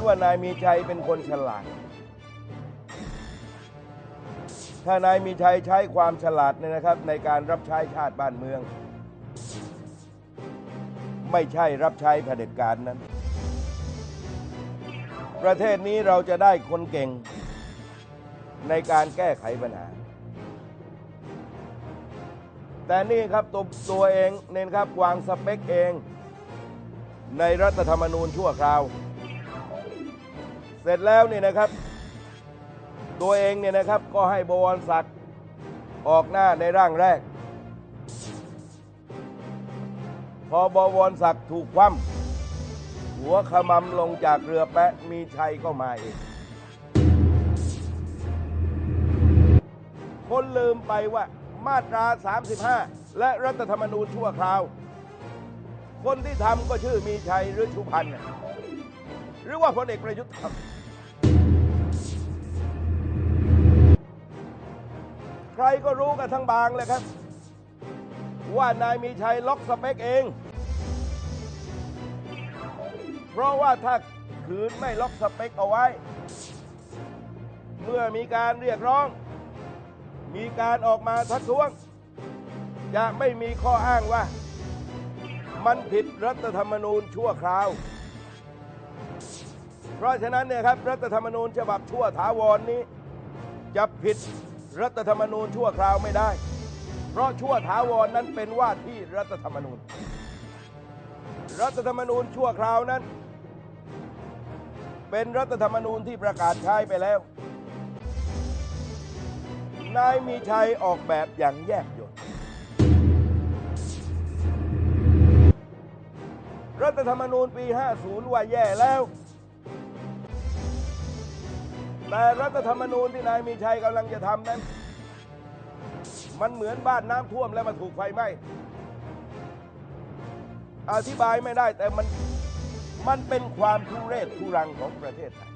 นว่านายมีชัยเป็นคนฉลาด ถ้านายมีชัยใช้ความฉลาดเนี่ยนะครับ ในการรับใช้ชาติบ้านเมือง ไม่ใช่รับใช้เผด็จการนั้น ประเทศนี้เราจะได้คนเก่ง ในการแก้ไขปัญหา แต่นี่ครับตัวตัวเองเน้นครับวางสเปคเองในรัฐธรรมนูญชั่วคราว เสร็จแล้วเนี่ยนะครับ ตัวเองเนี่ยนะครับก็ให้บวรศักดิ์ออกหน้าในร่างแรก พอบวรศักดิ์ถูกคว่ำหัวขมำลงจากเรือแปะมีชัยก็มาเองคนลืมไปว่ามาตรา 35 และรัฐธรรมนูญชั่วคราว คนที่ทำก็ชื่อมีชัยหรือชุพันธ์ รือว่าพลเอกประยุทธ์ทำใครก็รู้กันทั้งบางเลยครับ ว่านายมีชัยล็อกสเปคเอง เพราะว่าถ้าขืนไม่ล็อกสเปคเอาไว้ เมื่อมีการเรียกร้อง มีการออกมาทักท้วง จะไม่มีข้ออ้างว่า มันผิดรัฐธรรมนูญชั่วคราว เพราะฉะนั้นเนี่ยครับรัฐธรรมนูญฉบับชั่วถาวรนนี้ จะผิดรัฐธรรมนูญชั่วคราวไม่ได้ เพราะชั่วถาวรนนั้นเป็นว่าที่รัฐธรรมนูญ รัฐธรรมนูญชั่วคราวนั้น เป็นรัฐธรรมนูญที่ประกาศใช้ไปแล้ว นายมีชัยออกแบบอย่างแยบยลรัฐธรรมนูญปี 50 ว่าแย่แล้ว แต่รัฐธรรมนูญที่นายมีชัยกำลังจะทำนั้น มันเหมือนบ้านน้ำท่วมแล้วมาถูกไฟไหม้อธิบายไม่ได้แต่มันมันเป็นความทุเรศทุรังของประเทศไทย